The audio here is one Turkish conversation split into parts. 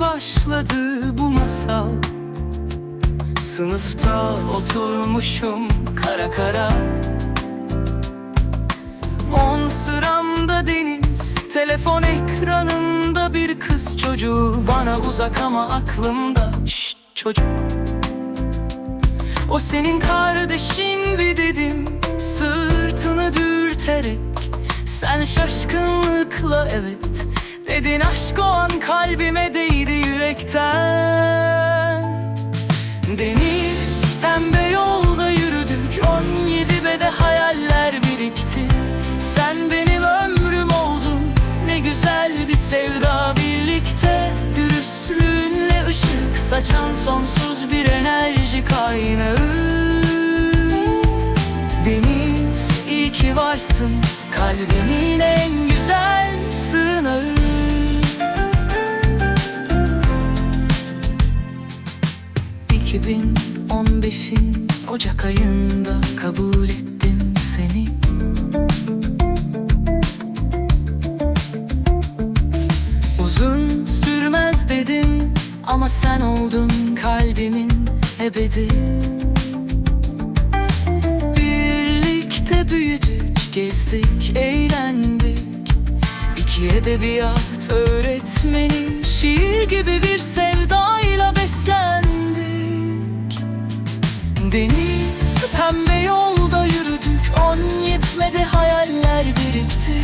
başladı bu masal. Sınıfta oturmuşum kara kara. On sıramda deniz Telefon ekranında bir kız çocuğu Bana uzak ama aklımda. Şşt çocuk. O senin kardeşin mi dedim Sırtını dürterek. Sen şaşkınlıkla evet Dedin aşk o an kalbime değdi yürekten. Deniz pembe yolda yürüdük On yedi bede hayaller birikti. Sen benim ömrüm oldun Ne güzel bir sevda birlikte. Dürüstlüğünle ışık saçan sonsuz bir enerji kaynağı. Deniz iyi ki varsın Kalbimin en 2015'in Ocak ayında kabul ettim seni. Uzun sürmez dedim ama sen oldun kalbimin ebedi. Birlikte büyüdük, gezdik, eğlendik. İki edebiyat öğretmeni Şiir gibi bir sevdayla beslendik Deniz pembe yolda yürüdük. On yetmedi hayaller birikti.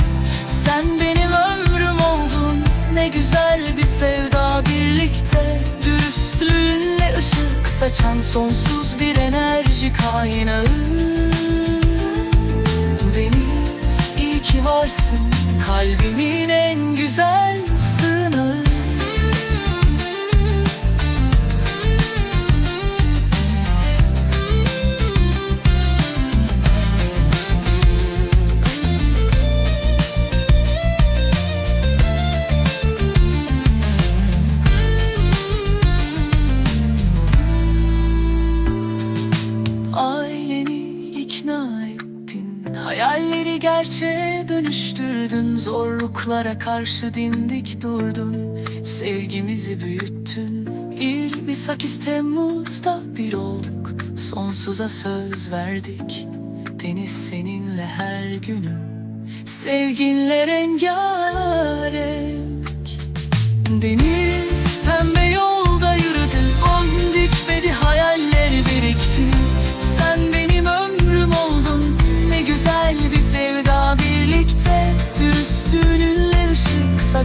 Sen benim ömrüm oldun. Ne güzel bir sevda birlikte. Dürüstlüğünle ışık saçan Sonsuz bir enerji kaynağı. Deniz iyi ki varsın. Kalbimin ikna ettin. Hayalleri gerçeğe dönüştürdün. Zorluklara karşı dimdik durdun. Sevgimizi büyüttün. 28 Temmuz'da bir olduk. Sonsuza söz verdik. Deniz seninle her günüm. Sevginle rengarenk Deniz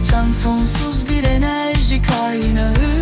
saçan sonsuz bir enerji kaynağı.